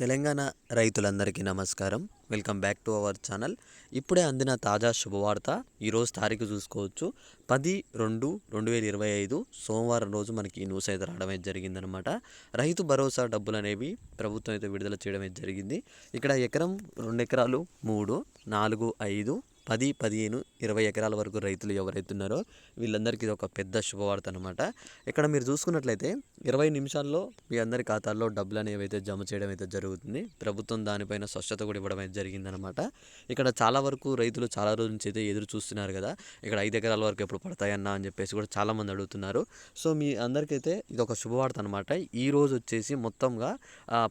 తెలంగాణ రైతులందరికీ నమస్కారం. Welcome back to our channel. ఇప్పుడే అందిన తాజా శుభవార్త ఈరోజు తారీఖు చూసుకోవచ్చు. పది రెండు రెండు వేల ఇరవై ఐదు సోమవారం రోజు మనకి ఈ న్యూస్ అయితే రావడం అయితే జరిగిందనమాట రైతు భరోసా డబ్బులు అనేవి ప్రభుత్వం అయితే విడుదల చేయడం అయితే జరిగింది. ఇక్కడ ఎకరం రెండు ఎకరాలు మూడు నాలుగు ఐదు పది పదిహేను ఇరవై ఎకరాల వరకు రైతులు ఎవరైతే ఉన్నారో వీళ్ళందరికీ ఇది ఒక పెద్ద శుభవార్త అనమాట ఇక్కడ మీరు చూసుకున్నట్లయితే ఇరవై నిమిషాల్లో మీ అందరి ఖాతాల్లో డబ్బులు అనేవి అయితే జమ చేయడం అయితే జరుగుతుంది. ప్రభుత్వం దానిపైన స్వచ్ఛత కూడా ఇవ్వడం అయితే జరిగిందనమాట ఇక్కడ చాలా వరకు రైతులు చాలా రోజుల నుంచి అయితే ఎదురు చూస్తున్నారు కదా. ఇక్కడ ఐదు ఎకరాల వరకు ఎప్పుడు పడతాయన్నా అని చెప్పేసి కూడా చాలామంది అడుగుతున్నారు. సో మీ అందరికైతే ఇది ఒక శుభవార్త అనమాట ఈ రోజు వచ్చేసి మొత్తంగా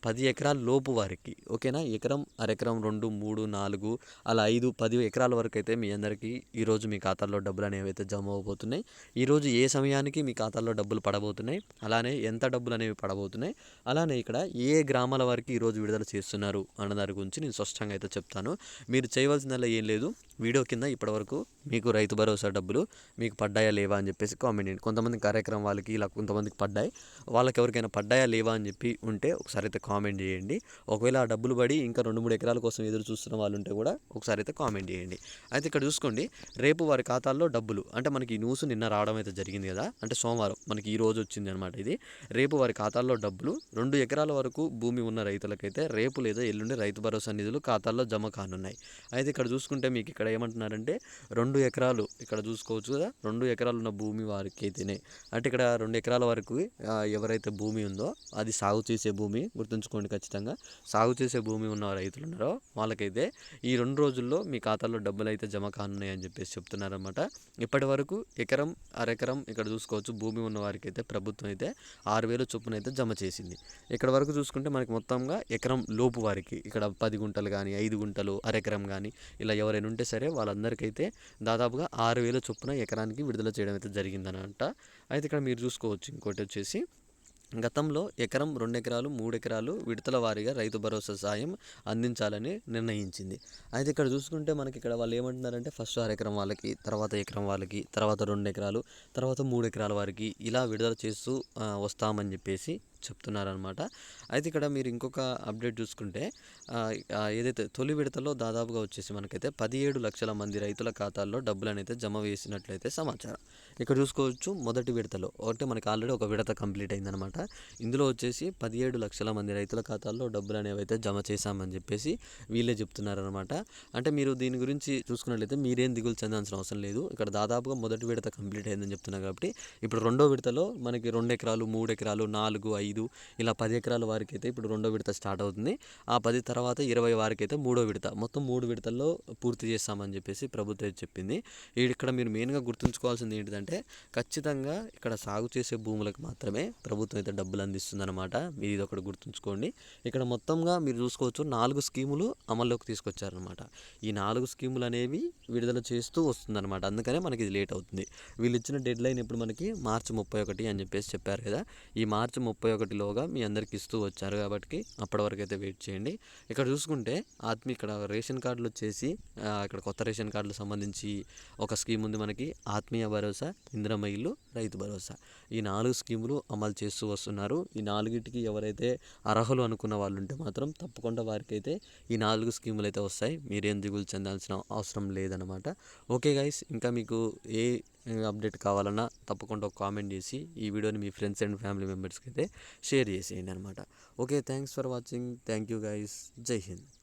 పది ఎకరాల లోపు వారికి ఓకేనా? ఎకరం అరెకరం రెండు మూడు నాలుగు అలా ఐదు పది ఎకరాల వరకు అయితే మీ అందరికీ ఈరోజు మీ ఖాతాల్లో డబ్బులు అనేవి అయితే జమ అవబోతున్నాయి ఈరోజు ఏ సమయానికి మీ ఖాతాల్లో డబ్బులు పడబోతున్నాయి అలానే ఎంత డబ్బులు అనేవి పడబోతున్నాయి అలానే ఇక్కడ ఏ గ్రామాల వరకు ఈరోజు విడుదల చేస్తున్నారు అన్న దాని గురించి నేను స్పష్టంగా అయితే చెప్తాను. మీరు చేయవలసిందల్లా ఏం లేదు వీడియో కింద ఇప్పటివరకు మీకు రైతు భరోసా డబ్బులు మీకు పడ్డాయా లేవా అని చెప్పేసి కామెంట్ చేయండి. కొంతమంది కార్యక్రమం వాళ్ళకి ఇలా కొంతమందికి పడ్డాయి వాళ్ళకి ఎవరికైనా పడ్డాయా లేవా అని చెప్పి ఉంటే ఒకసారి అయితే కామెంట్ చేయండి. ఒకవేళ ఆ డబ్బులు పడి ఇంకా రెండు మూడు ఎకరాల కోసం ఎదురు చూస్తున్న వాళ్ళు ఉంటే కూడా ఒకసారి అయితే కామెంట్ చేయండి. అయితే ఇక్కడ చూసుకోండి రేపు వారి ఖాతాల్లో డబ్బులు అంటే మనకి ఈ న్యూస్ నిన్న రావడం అయితే జరిగింది కదా అంటే సోమవారం మనకి ఈ రోజు వచ్చింది అనమాట ఇది. రేపు వారి ఖాతాల్లో డబ్బులు రెండు ఎకరాల వరకు భూమి ఉన్న రైతులకైతే రేపు లేదా ఎల్లుండి రైతు భరోసా నిధులు ఖాతాల్లో జమ కానున్నాయి. అయితే ఇక్కడ చూసుకుంటే మీకు ఇక్కడ ఏమంటున్నారంటే రెండు ఎకరాలు ఇక్కడ చూసుకోవచ్చు కదా రెండు ఎకరాలు ఉన్న భూమి వారికి అయితేనే అంటే ఇక్కడ రెండు ఎకరాల వరకు ఎవరైతే భూమి ఉందో అది సాగు చేసే భూమి గుర్తుంచుకోండి ఖచ్చితంగా. సాగు చేసే భూమి ఉన్న రైతులు ఉన్నారో వాళ్ళకైతే ఈ రెండు రోజుల్లో మీ ఖాతాలో డబ్బులు అయితే జమ కానున్నాయి అని చెప్పేసి చెప్తున్నారనమాట ఇప్పటి వరకు ఎకరం అరెకరం ఇక్కడ చూసుకోవచ్చు. భూమి ఉన్న వారికి అయితే ప్రభుత్వం అయితే ఆరు వేల చొప్పున అయితే జమ చేసింది. ఇక్కడ వరకు చూసుకుంటే మనకి మొత్తంగా ఎకరం లోపు వారికి ఇక్కడ పది గుంటలు కానీ ఐదు గుంటలు అరెకరం కానీ ఇలా ఎవరైనా ఉంటే సరే వాళ్ళందరికైతే దాదాపుగా ఆరు వేల చొప్పున ఎకరానికి విడుదల చేయడం అయితే జరిగిందనమాట అయితే ఇక్కడ మీరు చూసుకోవచ్చు. ఇంకోటి వచ్చేసి గతంలో ఎకరం రెండు ఎకరాలు మూడు ఎకరాలు విడతల వారీగా రైతు భరోసా సాయం అందించాలని నిర్ణయించింది. అయితే ఇక్కడ చూసుకుంటే మనకి ఇక్కడ వాళ్ళు ఏమంటున్నారంటే ఫస్ట్ ఆరు ఎకరం వాళ్ళకి తర్వాత ఎకరం వాళ్ళకి తర్వాత రెండు ఎకరాలు తర్వాత మూడు ఎకరాల వారికి ఇలా విడుదల చేస్తూ వస్తామని చెప్పేసి చెప్తున్నారనమాట అయితే ఇక్కడ మీరు ఇంకొక అప్డేట్ చూసుకుంటే ఏదైతే తొలి విడతలో దాదాపుగా వచ్చేసి మనకైతే పదిహేడు లక్షల మంది రైతుల ఖాతాల్లో డబ్బులనైతే అయితే జమ వేసినట్లయితే సమాచారం. ఇక్కడ చూసుకోవచ్చు మొదటి విడతలో ఒకటి మనకి ఆల్రెడీ ఒక విడత కంప్లీట్ అయిందనమాట ఇందులో వచ్చేసి పదిహేడు లక్షల మంది రైతుల ఖాతాల్లో డబ్బులు అనేవి అయితే జమ చేశామని చెప్పేసి వీళ్ళే చెప్తున్నారనమాట అంటే మీరు దీని గురించి చూసుకున్నట్లయితే మీరేం దిగులు చెందాల్సిన అవసరం లేదు. ఇక్కడ దాదాపుగా మొదటి విడత కంప్లీట్ అయిందని చెప్తున్నారు కాబట్టి ఇప్పుడు రెండో విడతలో మనకి రెండు ఎకరాలు మూడు ఎకరాలు నాలుగు ఐదు ఇలా పది ఎకరాల వారికి అయితే ఇప్పుడు రెండో విడత స్టార్ట్ అవుతుంది. ఆ పది తర్వాత ఇరవై వారికి అయితే మూడో విడత. మొత్తం మూడు విడతల్లో పూర్తి చేస్తామని చెప్పేసి ప్రభుత్వం చెప్పింది. ఇక్కడ మీరు మెయిన్గా గుర్తుంచుకోవాల్సింది ఏంటిదంటే ఖచ్చితంగా ఇక్కడ సాగు చేసే భూములకు మాత్రమే ప్రభుత్వం అయితే డబ్బులు అందిస్తుందన్నమాట. మీరు ఇది ఒకటి గుర్తుంచుకోండి. ఇక్కడ మొత్తంగా మీరు చూసుకోవచ్చు నాలుగు స్కీములు అమల్లోకి తీసుకొచ్చారనమాట ఈ నాలుగు స్కీములు అనేవి విడుదల చేస్తూ వస్తుందన్నమాట. అందుకనే మనకి ఇది లేట్ అవుతుంది. వీళ్ళు ఇచ్చిన డెడ్ లైన్ ఇప్పుడు మనకి మార్చి ముప్పై ఒకటి అని చెప్పేసి చెప్పారు కదా. ఈ మార్చి ముప్పై ఒకటిలోగా మీ అందరికి ఇస్తూ వచ్చారు కాబట్టి అప్పటి వరకు అయితే వెయిట్ చేయండి. ఇక్కడ చూసుకుంటే ఆత్మీ ఇక్కడ రేషన్ కార్డులు వచ్చేసి ఇక్కడ కొత్త రేషన్ కార్డులు సంబంధించి ఒక స్కీమ్ ఉంది మనకి ఆత్మీయ భరోసా ఇంద్రమ ఇల్లు రైతు భరోసా. ఈ నాలుగు స్కీములు అమలు చేస్తూ వస్తున్నారు. ఈ నాలుగిటికి ఎవరైతే అర్హులు అనుకున్న వాళ్ళు ఉంటే మాత్రం తప్పకుండా వారికి అయితే ఈ నాలుగు స్కీములు అయితే వస్తాయి. మీరేం దిగులు చెందాల్సిన అవసరం లేదనమాట ఓకే గైస్ ఇంకా మీకు ఏ అప్డేట్ కావాలన్నా తప్పకుండా ఒక కామెంట్ చేసి ఈ వీడియోని మీ ఫ్రెండ్స్ అండ్ ఫ్యామిలీ మెంబర్స్కి అయితే షేర్ చేసేయండి అనమాట okay thanks for watching. Thank you guys Jai Hind.